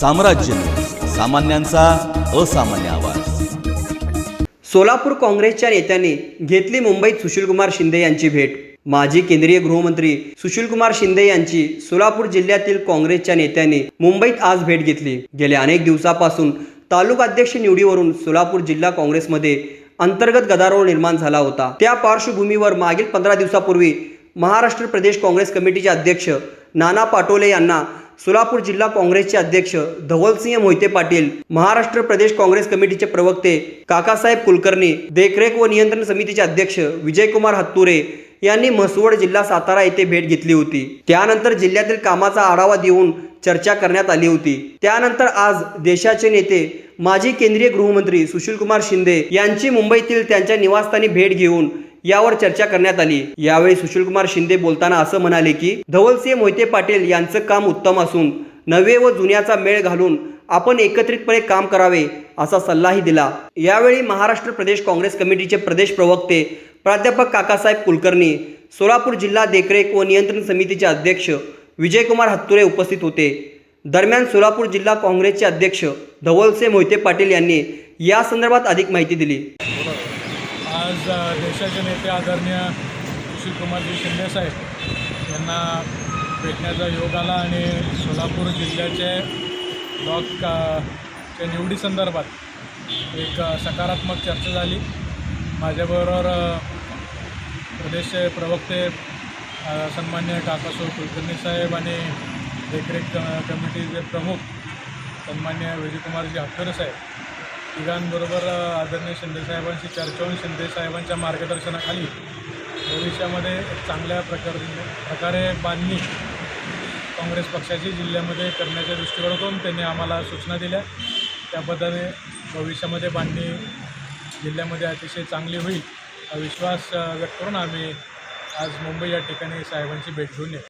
साम्राज्य. सामान्यांचा असामान्य आवाज. सोलापूर काँग्रेसच्या नेत्यांनी घेतली मुंबईत सुशीलकुमार शिंदे यांची भेट. माजी केंद्रीय गृहमंत्री सुशीलकुमार शिंदे यांची सोलापूर जिल्ह्यातील काँग्रेसच्या नेत्यांनी मुंबईत आज भेट घेतली. गेल्या अनेक दिवसापासून तालुकाध्यक्ष निवडीवरून सोलापूर जिल्हा काँग्रेसमध्ये अंतर्गत गदारोळ निर्माण झाला होता. त्या पार्श्वभूमीवर मागील पंधरा दिवसापूर्वी महाराष्ट्र प्रदेश काँग्रेस कमिटीचे अध्यक्ष नाना पाटोले यांना सोलापूर जिल्हा काँग्रेसचे अध्यक्ष धवलसिंह मोहिते पाटील महाराष्ट्र प्रदेश काँग्रेस कमिटीचे प्रवक्ते काकासाहेब कुलकर्णी देखरेख व नियंत्रण समितीचे अध्यक्ष विजयकुमार हत्तुरे यांनी म्हसवड जिल्हा सातारा येथे भेट घेतली होती. त्यानंतर जिल्ह्यातील कामाचा आढावा देऊन चर्चा करण्यात आली होती. त्यानंतर आज देशाचे नेते माजी केंद्रीय गृहमंत्री सुशीलकुमार शिंदे यांची मुंबईतील त्यांच्या निवासस्थानी भेट घेऊन यावर चर्चा करण्यात आली. यावेळी सुशीलकुमार शिंदे बोलताना असं म्हणाले की धवलसिंह मोहिते पाटील यांचं काम उत्तम असून नवे व जुन्याचा मेळ घालून आपण एकत्रितपणे काम करावे असा सल्लाही दिला. यावेळी महाराष्ट्र प्रदेश काँग्रेस कमिटीचे प्रदेश प्रवक्ते प्राध्यापक काकासाहेब कुलकर्णी सोलापूर जिल्हा देखरेख व नियंत्रण समितीचे अध्यक्ष विजयकुमार हत्तुरे उपस्थित होते. दरम्यान सोलापूर जिल्हा काँग्रेसचे अध्यक्ष धवलसे मोहिते पाटील यांनी या संदर्भात अधिक माहिती दिली. देशाचे नेते आदरणीय सुशीलकुमारजी शिंदे साहेब यांना भेटण्याचा योग आला आणि सोलापूर जिल्ह्याचे ब्लॉक अ, च्या निवडीसंदर्भात एक सकारात्मक चर्चा झाली. माझ्याबरोबर अ, प्रदेशचे प्रवक्ते सन्मान्य काकासो कुलकर्णी साहेब आणि देखरेख क- कमिटीचे प्रमुख सन्मान्य विजयकुमारजी हत्तरे साहेब तिघांबरोबर आदरणीय शिंदेसाहेबांशी चर्चा होऊन शिंदेसाहेबांच्या मार्गदर्शनाखाली भविष्यामध्ये चांगल्या प्रकारे प्रकारे बांधणी काँग्रेस पक्षाची जिल्ह्यामध्ये करण्याच्या दृष्टिकोनातून त्यांनी आम्हाला सूचना दिल्या. त्याबद्दल भविष्यामध्ये बांधणी जिल्ह्यामध्ये अतिशय चांगली होईल हा विश्वास व्यक्त करून आम्ही आज मुंबई या ठिकाणी साहेबांची भेट घेऊन येतो